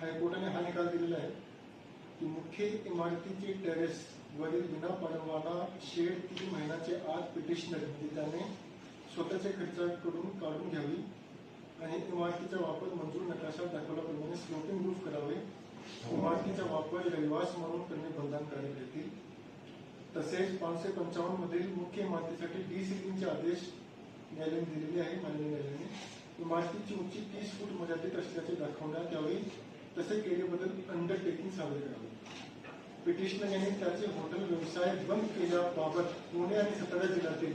हायकोर्टाने हा निकाल दिलेला आहे की मुख्य इमारतीचे टेरेस वरील विना परवाना शेड तीन महिन्याचे आत पिटिशनर म्हणजे त्याने स्वतःच्या खर्चाकडून काढून घ्यावी आणि इमारतीचा वापर मंजूर नकाशात दाखवल्याप्रमाणे स्लोपिंग रूफ करावे. इमारतीचा वापर रहिवास म्हणून करणे बंधनकारक राहतील तसेच पाचशे पंचावन्न मधील मुख्य इमारतीसाठी डी सिलिंगचे आदेश न्यायालयाने दिलेले आहे माननीय न्यायालयाने. इमारतीची उंची तीस फूट मर्यादित असल्याचे दाखवण्यात यावे. तसे केल्याबद्दल अंडरटेकिंग सादर करावे पिटिशनर यांनी त्याचे हॉटेल व्यवसाय बंद केल्याबाबत पुणे आणि सातारा जिल्ह्यातील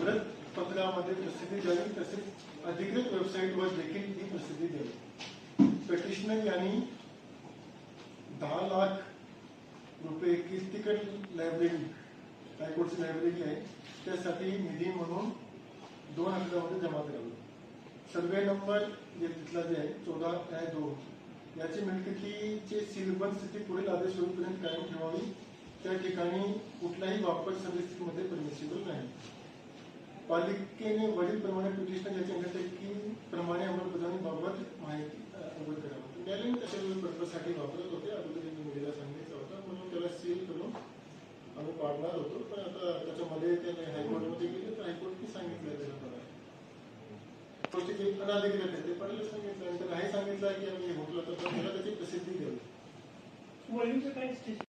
वृत्तपत्रामध्ये प्रसिद्धी द्यावी तसेच अधिकृत वेबसाईटवर देखील ही प्रसिद्धी द्यावी. पिटिशनर यांनी दहा लाख रुपये कीर्तिकट लायब्ररी हायकोर्टची लायब्ररी आहे, त्यासाठी निधी म्हणून दोन हजारामध्ये जमा करावी. सर्वे नंबर जे तिथला जे आहे, चौदा काय दोन. याची मिळकतीचे सीलबंद स्थिती पुढील आदेश होईपर्यंत कायम ठेवावी, त्या ठिकाणी कुठलाही वापर सदस्यमध्ये परमिसिबल नाही. पालिकेने वरील प्रमाणे पिटिशनर याच्या अंडरटेकिंग प्रमाणे अंमलबजावणीबाबत माहिती अवगत करावी न्यायालयाने कशा पर्पजसाठी वापरत होते. अगोदर मुलीला सांगितलं होतं. म्हणून त्याला सील करून आम्ही पाडणार होतो. पण आता त्याच्यामध्ये त्याने हायकोर्टमध्ये गेले तर हायकोर्टने सांगितलं त्याला जे अनाधिकृत आहे ते पडलं सांगितलं आणि त्याला सांगितलं की आम्ही होटल तर त्याला त्याची प्रसिद्धी द्यावी वळीचं काय स्टेशन